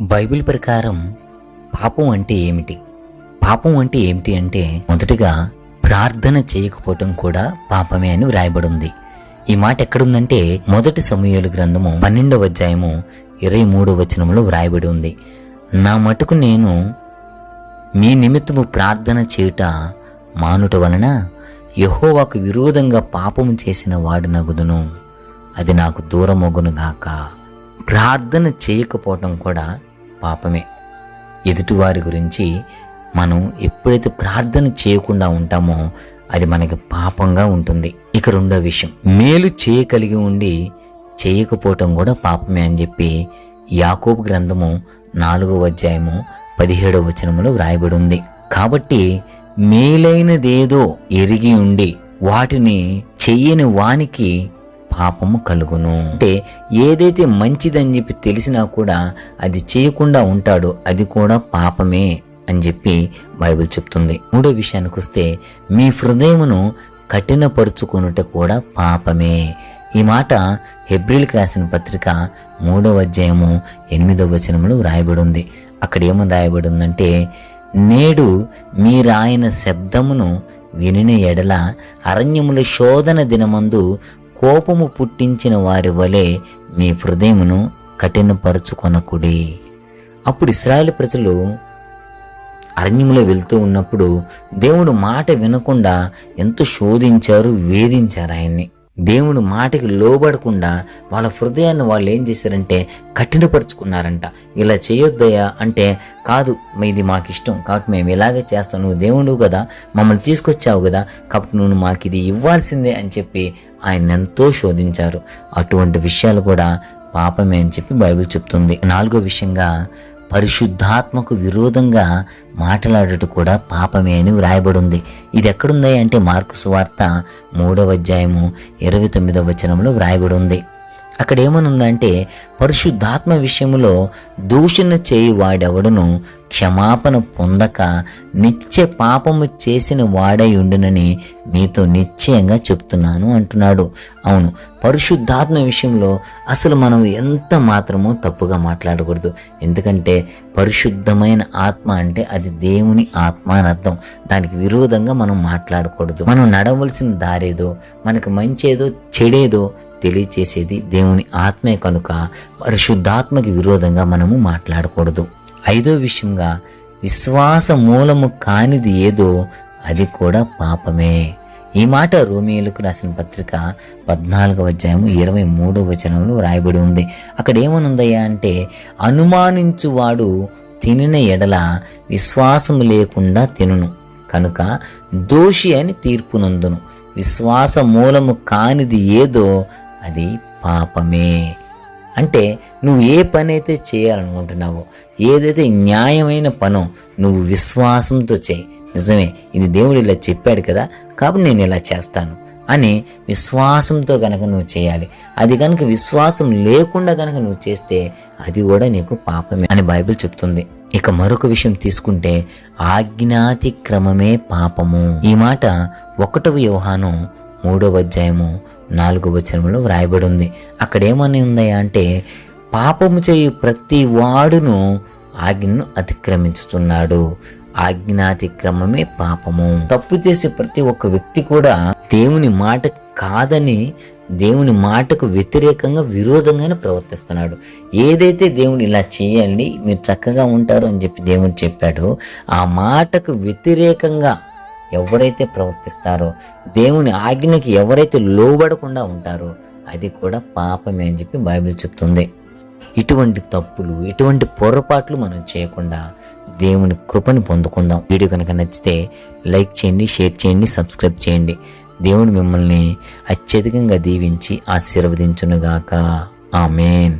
Bible ప్రకారం పాపం అంటే ఏమిటి? పాపం అంటే ఏమిటి అంటే మొదటిగా ప్రార్థన చేయకపోవటం కూడా పాపమే అని వ్రాయబడి ఉంది ఈ మాట ఎక్కడుందంటే మొదటి సమూహలు గ్రంథము పన్నెండవ అధ్యాయము ఇరవై మూడవ వచనంలో వ్రాయబడి ఉంది. నా మటుకు నేను మీ నిమిత్తము ప్రార్థన చేయుట మానుట వలన యహోవాకు విరోధంగా పాపము చేసిన వాడు నగుదును. అది నాకు దూరమొగును గాక ప్రార్థన చేయకపోవటం కూడా పాపమే. ఎదుటివారి గురించి మనం ఎప్పుడైతే ప్రార్థన చేయకుండా ఉంటామో అది మనకి పాపంగా ఉంటుంది. ఇక రెండో విషయం మేలు చేయగలిగి ఉండి చేయకపోవటం కూడా పాపమే అని చెప్పి యాకోబు గ్రంథము నాలుగవ అధ్యాయము పదిహేడవ వచనములో వ్రాయబడి ఉంది కాబట్టి మేలైనదేదో ఎరిగి ఉండి వాటిని చెయ్యని వానికి పాపము కలుగును. అంటే ఏదైతే మంచిదని చెప్పి తెలిసినా కూడా అది చేయకుండా ఉంటాడో అది కూడా పాపమే అని చెప్పి బైబిల్ చెప్తుంది. మూడో విషయానికి వస్తే మీ హృదయమును కఠినపరుచుకునుట కూడా పాపమే. ఈ మాట హెబ్రిల్కి రాసిన పత్రిక మూడవ అధ్యాయము ఎనిమిదవ వచనములు వ్రాయబడి ఉంది అక్కడ ఏమని రాయబడి ఉందంటే నేడు మీరాయన శబ్దమును వినిన ఎడల అరణ్యముల శోధన దినమందు కోపము పుట్టించిన వారి వలె మీ హృదయమును కఠినపరుచుకొనకుడి. అప్పుడు ఇస్రాయేల్ ప్రజలు అరణ్యంలో వెళ్తూ ఉన్నప్పుడు దేవుడు మాట వినకుండా ఎంతో శోధించారు వేధించారు ఆయన్ని. దేవుడు మాటకి లోబడకుండా వాళ్ళ హృదయాన్ని వాళ్ళు ఏం చేశారంటే కఠినపరుచుకున్నారంట. ఇలా చేయొద్దయ్యా అంటే కాదు ఇది మాకు ఇష్టం కాబట్టి మేము ఇలాగే చేస్తాం. నువ్వు దేవుడు కదా మమ్మల్ని తీసుకొచ్చావు కదా కాబట్టి నువ్వు మాకు ఇది ఇవ్వాల్సిందే అని చెప్పి ఆయన ఎంతో శోధించారు. అటువంటి విషయాలు కూడా పాపమే అని చెప్పి బైబిల్ చెప్తుంది. నాలుగో విషయంగా పరిశుద్ధాత్మకు విరోధంగా మాట్లాడటం కూడా పాపమే అని వ్రాయబడి ఉంది ఇది ఎక్కడుంది అంటే మార్కు సువార్త మూడవ అధ్యాయము ఇరవై తొమ్మిదవ వచనంలో వ్రాయబడి ఉంది అక్కడ ఏమనుందంటే పరిశుద్ధాత్మ విషయంలో దూషణ చేయి వాడెవడును క్షమాపణ పొందక నిత్య పాపము చేసిన వాడై ఉండునని మీతో నిశ్చయంగా చెప్తున్నాను అంటున్నాడు. అవును పరిశుద్ధాత్మ విషయంలో అసలు మనం ఎంత మాత్రమో తప్పుగా మాట్లాడకూడదు. ఎందుకంటే పరిశుద్ధమైన ఆత్మ అంటే అది దేవుని ఆత్మ అని అర్థం. దానికి విరోధంగా మనం మాట్లాడకూడదు. మనం నడవలసిన దారేదో మనకు మంచేదో చెడేదో తెలియచేసేది దేవుని ఆత్మే కనుక పరిశుద్ధాత్మకి విరోధంగా మనము మాట్లాడకూడదు. ఐదో విషయంగా విశ్వాస మూలము కానిది ఏదో అది కూడా పాపమే. ఈ మాట రోమియోలకు రాసిన పత్రిక పద్నాలుగవ అధ్యాయము ఇరవై మూడవ వచనంలో రాయబడి ఉంది. అక్కడ ఏమనుందయ్యా అంటే అనుమానించువాడు తినిన ఎడల విశ్వాసం లేకుండా తినును. కనుక దోషి అని తీర్పునందును. విశ్వాస మూలము కానిది ఏదో అది పాపమే. అంటే నువ్వు ఏ పని అయితే చేయాలనుకుంటున్నావో ఏదైతే న్యాయమైన పనో నువ్వు విశ్వాసంతో చేయి. నిజమే ఇది దేవుడు ఇలా చెప్పాడు కదా కాబట్టి నేను ఇలా చేస్తాను అని విశ్వాసంతో కనుక నువ్వు చేయాలి. అది కనుక విశ్వాసం లేకుండా కనుక నువ్వు చేస్తే అది కూడా నీకు పాపమే అని బైబిల్ చెప్తుంది. ఇక మరొక విషయం తీసుకుంటే ఆజ్ఞాతిక్రమమే పాపము. ఈ మాట ఒకటవ యోహాను మూడవ అధ్యాయము నాలుగు వచనంలో వ్రాయబడి ఉంది అక్కడ ఏమని ఉంది అంటే పాపము చేయు ప్రతి వాడును ఆజ్ఞను అతిక్రమించుతున్నాడు ఆజ్ఞాతిక్రమమే పాపము. తప్పు చేసే ప్రతి ఒక్క వ్యక్తి కూడా దేవుని మాట కాదని దేవుని మాటకు వ్యతిరేకంగా విరోధంగానే ప్రవర్తిస్తున్నాడు. ఏదైతే దేవుని ఇలా చేయండి మీరు చక్కగా ఉంటారు అని చెప్పి దేవుడు చెప్పాడో ఆ మాటకు వ్యతిరేకంగా ఎవరైతే ప్రవర్తిస్తారో దేవుని ఆజ్ఞకి ఎవరైతే లోబడకుండా ఉంటారో అది కూడా పాపమే అని చెప్పి బైబిల్ చెప్తుంది. ఇటువంటి తప్పులు ఇటువంటి పొరపాట్లు మనం చేయకుండా దేవుని కృపని పొందుకుందాం. వీడియో కనుక నచ్చితే లైక్ చేయండి షేర్ చేయండి సబ్స్క్రైబ్ చేయండి. దేవుడు మిమ్మల్ని అత్యధికంగా దీవించి ఆశీర్వదించునుగాక. ఆమెన్.